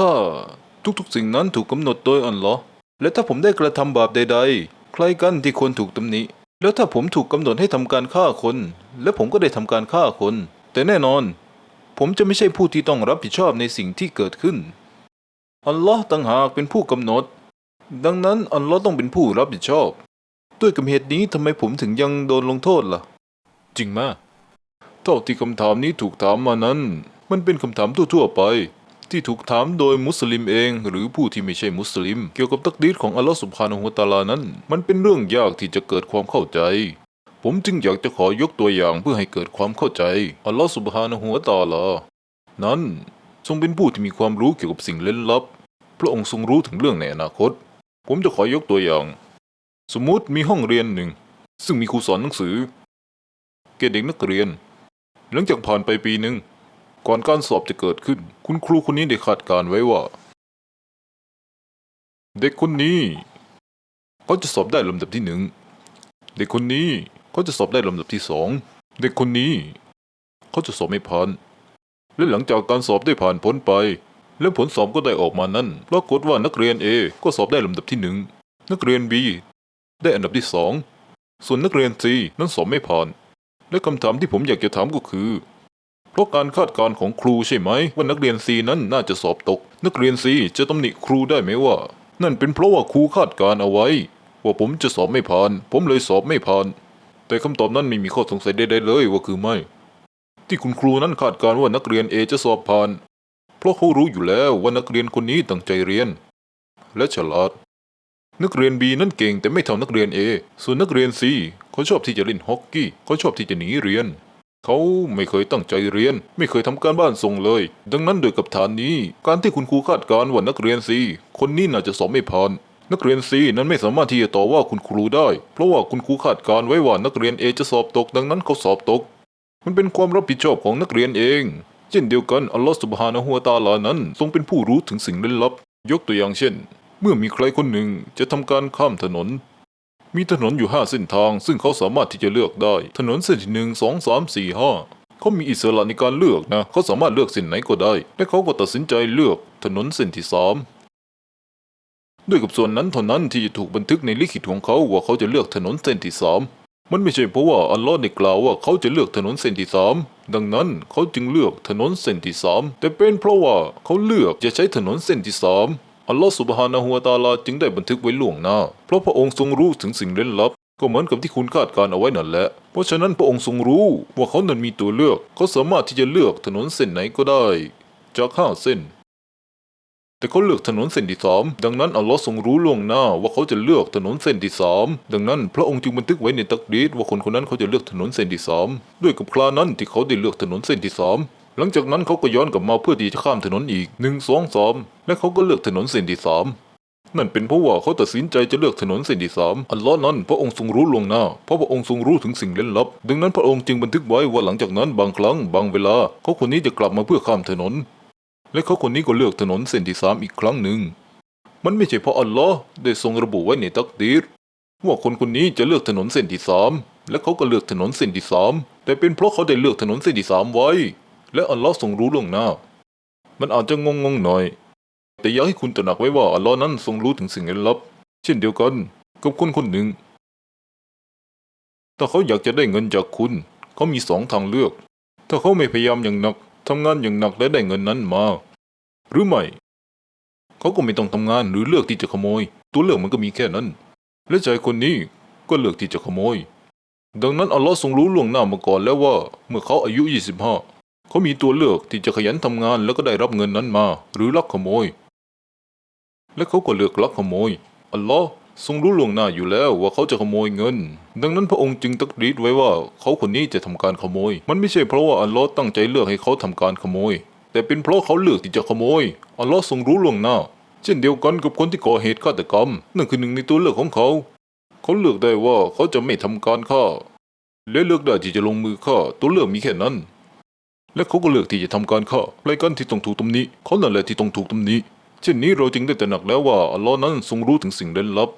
ถ้าทุกๆสิ่งนั้นถูกกำหนดโดยอัลลอฮ์และถ้าผมได้กระทำบาปใดๆ ใครกันที่ควรถูกตำหนิ แล้วถ้าผมถูกกำหนดให้ทำการฆ่าคน และผมก็ได้ทำการฆ่าคน แต่แน่นอน ผมจะไม่ใช่ผู้ที่ต้องรับผิดชอบในสิ่งที่เกิดขึ้น อัลลอฮ์ต่างหากเป็นผู้กำหนด ดังนั้นอัลลอฮ์ต้องเป็นผู้รับผิดชอบ ด้วยกับเหตุนี้ทำไมผมถึงยังโดนลงโทษล่ะ จริงมากเท่าที่คำถามนี้ถูกถามมานั้น มันเป็นคำถามทั่วๆไป ที่ถูกถามโดยมุสลิมเอง หรือผู้ที่ไม่ใช่มุสลิม เกี่ยวกับตักดีรของอัลลอฮ์สุบฮานะฮูวตาลานั้น มันเป็นเรื่องยากที่จะเกิดความเข้าใจ ผมจึงอยากจะขอยกตัวอย่างเพื่อให้เกิดความเข้าใจอัลลอฮ์สุบฮานะฮูวตาลานั้นทรงเป็นผู้ที่มีความรู้เกี่ยวกับสิ่งเล่นลับ พระองค์ทรงรู้ถึงเรื่องในอนาคต ผมจะขอยกตัวอย่าง สมมุติมีห้องเรียนหนึ่ง ซึ่งมีครูสอนหนังสือแก่เด็กนักเรียน หลังจากผ่านไปปีหนึ่ง ก่อนการสอบจะเกิดขึ้น คุณครูคนนี้ได้คาดการไว้ว่า เด็กคนนี้ เขาจะสอบได้ลำดับที่หนึ่งเด็กคนนี้เขาจะสอบได้ลำดับที่สองเด็กคนนี้เขาจะสอบไม่ผ่านและหลังจากการสอบได้ผ่านพ้นไป และผลสอบก็ได้ออกมานั้นปรากฏว่านักเรียน A ก็สอบได้ลำดับที่หนึ่งนักเรียน B ได้อันดับที่สองส่วนนักเรียน C นั้นสอบไม่ผ่าน และคำถามที่ผมอยากจะถามก็คือ เพราะการคาดการณ์ของครูใช่ไหมว่านักเรียน C นั้นน่าจะสอบตก นักเรียน C จะตำหนิครูได้ไหมว่า นั่นเป็นเพราะว่าครูคาดการ์เอาไว้ ว่าผมจะสอบไม่ผ่าน ผมเลยสอบไม่ผ่าน แต่คำตอบนั้นไม่มีข้อสงสัยใดๆเลยว่าคือไม่ ที่คุณครูนั้นคาดการ์ว่านักเรียน A จะสอบผ่าน เพราะเขารู้อยู่แล้วว่านักเรียนคนนี้ตั้งใจเรียน และฉลาด นักเรียน B นั้นเก่งแต่ไม่เท่านักเรียน A ส่วนนักเรียน C เขาชอบที่จะเล่นฮอกกี้เขาชอบที่จะหนีเรียน เขาไม่เคยตั้งใจเรียน ไม่เคยทำการบ้านส่งเลย ดังนั้นโดยกับฐานนี้ การที่คุณครูคาดการณ์ว่านักเรียน C คนนี้น่าจะสอบไม่ผ่านนักเรียน C นั้นไม่สามารถที่จะต่อว่าคุณครูได้ เพราะว่าคุณครูคาดการณ์ไว้ว่านักเรียน A จะสอบตก ดังนั้นเขาสอบตก มันเป็นความรับผิดชอบของนักเรียนเอง เช่นเดียวกันอัลลอฮฺสุบฮานะฮูวตาลานั้น ทรงเป็นผู้รู้ถึงสิ่งลึกลับ ยกตัวอย่างเช่น เมื่อมีใครคนหนึ่งจะทำการข้ามถนน มีถนนอยู่ห้าเส้นทาง ซึ่งเขาสามารถที่จะเลือกได้ ถนนเส้นที่หนึ่งสองสามสี่ห้าเขามีอิสระในการเลือกนะเขาสามารถเลือกเส้นไหนก็ได้ และเขาก็ตัดสินใจเลือกถนนเส้นที่สามด้วยกับส่วนนั้นเท่านั้นที่จะถูกบันทึกในลิขิตของเขาว่าเขาจะเลือกถนนเส้นที่สามมันไม่ใช่เพราะว่าอัลลอฮ์ได้กล่าวว่าเขาจะเลือกถนนเส้นที่สามดังนั้นเขาจึงเลือกถนนเส้นที่สามแต่เป็นเพราะว่าเขาเลือกจะใช้ถนนเส้นที่สาม อัลลอฮ์สุบฮานะฮูวตาลาจึงได้บันทึกไว้ล่วงหน้า เพราะพระองค์ทรงรู้ถึงสิ่งเร้นลับ ก็เหมือนกับที่คุณคาดการ์เอาไว้นั่นแหละ เพราะฉะนั้นพระองค์ทรงรู้ว่าเขานั้นมีตัวเลือก เขาสามารถที่จะเลือกถนนเส้นไหนก็ได้ จากห้าเส้น แต่เขาเลือกถนนเส้นที่สามดังนั้นอัลลอฮ์ทรงรู้ล่วงหน้าว่าเขาจะเลือกถนนเส้นที่สามดังนั้นพระองค์จึงบันทึกไว้ในตักดีดว่าคนคนนั้นเขาจะเลือกถนนเส้นที่สามด้วยกับครานั้นที่เขาได้เลือกถนนเส้นที่สามหลังจากนั้นเขาก็ย้อนกลับมาเพื่อที่จะข้ามถนนอีกหนึ่งสองสาม และเขาก็เลือกถนนเส้นที่สามนั่นเป็นเพราะว่าเขาตัดสินใจจะเลือกถนนเส้นที่สามอัลลอฮ์นั้นพระองค์ทรงรู้ล่วงหน้า เพราะพระองค์ทรงรู้ถึงสิ่งเล่นลับ ดังนั้นพระองค์จึงบันทึกไว้ว่าหลังจากนั้นบางครั้งบางเวลาเขาคนนี้จะกลับมาเพื่อข้ามถนน และเขาคนนี้ก็เลือกถนนเส้นที่สามอีกครั้งหนึ่ง มันไม่ใช่เพราะอัลลอฮ์ได้ทรงระบุไว้ในตักดีรว่าคนคนนี้จะเลือกถนนเส้นที่สามและเขาก็เลือกถนนเส้นที่สามแต่เป็นเพราะเขาได้เลือกถนนเส้นที่สามไว้ และอัลลอฮ์ทรงรู้ล่วงหน้า มันอาจจะงงงหน่อย แต่อยากให้คุณตระหนักไว้ว่าอัลลอฮ์นั้นทรงรู้ถึงสิ่งลึกลับ เช่นเดียวกันกับคนคนหนึ่ง ถ้าเขาอยากจะได้เงินจากคุณ เขามีสองทางเลือก ถ้าเขาไม่พยายามอย่างหนักทำงานอย่างหนักและได้เงินนั้นมา หรือไม่เขาก็ไม่ต้องทำงานหรือเลือกที่จะขโมย ตัวเลือกมันก็มีแค่นั้น และชายคนนี้ก็เลือกที่จะขโมย ดังนั้นอัลลอฮ์ทรงรู้ล่วงหน้ามาก่อนแล้วว่า เมื่อเขาอายุ 25 เขามีตัวเลือกที่จะขยันทำงานแล้วก็ได้รับเงินนั้นมา หรือลักขโมย และเขาก็เลือกลักขโมย อัลลอฮ์ทรงรู้ล่วงหน้าอยู่แล้วว่าเขาจะขโมยเงิน ดังนั้นพระองค์จึงตักดีดไว้ว่าเขาคนนี้จะทำการขโมย มันไม่ใช่เพราะว่าอัลลอฮ์ตั้งใจเลือกให้เขาทำการขโมย แต่เป็นเพราะเขาเลือกที่จะขโมย อัลลอฮ์ทรงรู้ล่วงหน้า เช่นเดียวกันกับคนที่ก่อเหตุฆาตกรรม นั่นคือหนึ่งในตัวเลือกของเขา เขาเลือกได้ว่าเขาจะไม่ทำการฆ่า และเลือกได้ที่จะลงมือฆ่า ตัวเลือกมีแค่นั้น และเขาก็เลือกที่จะทำการฆ่าใครกันที่ต้องถูกตำหนิเขานั่นแหละที่ต้องถูกตำหนิ เช่นนี้เราจึงได้ตระหนักแล้วว่าอัลลอฮ์นั้นทรงรู้ถึงสิ่งเร้นลับ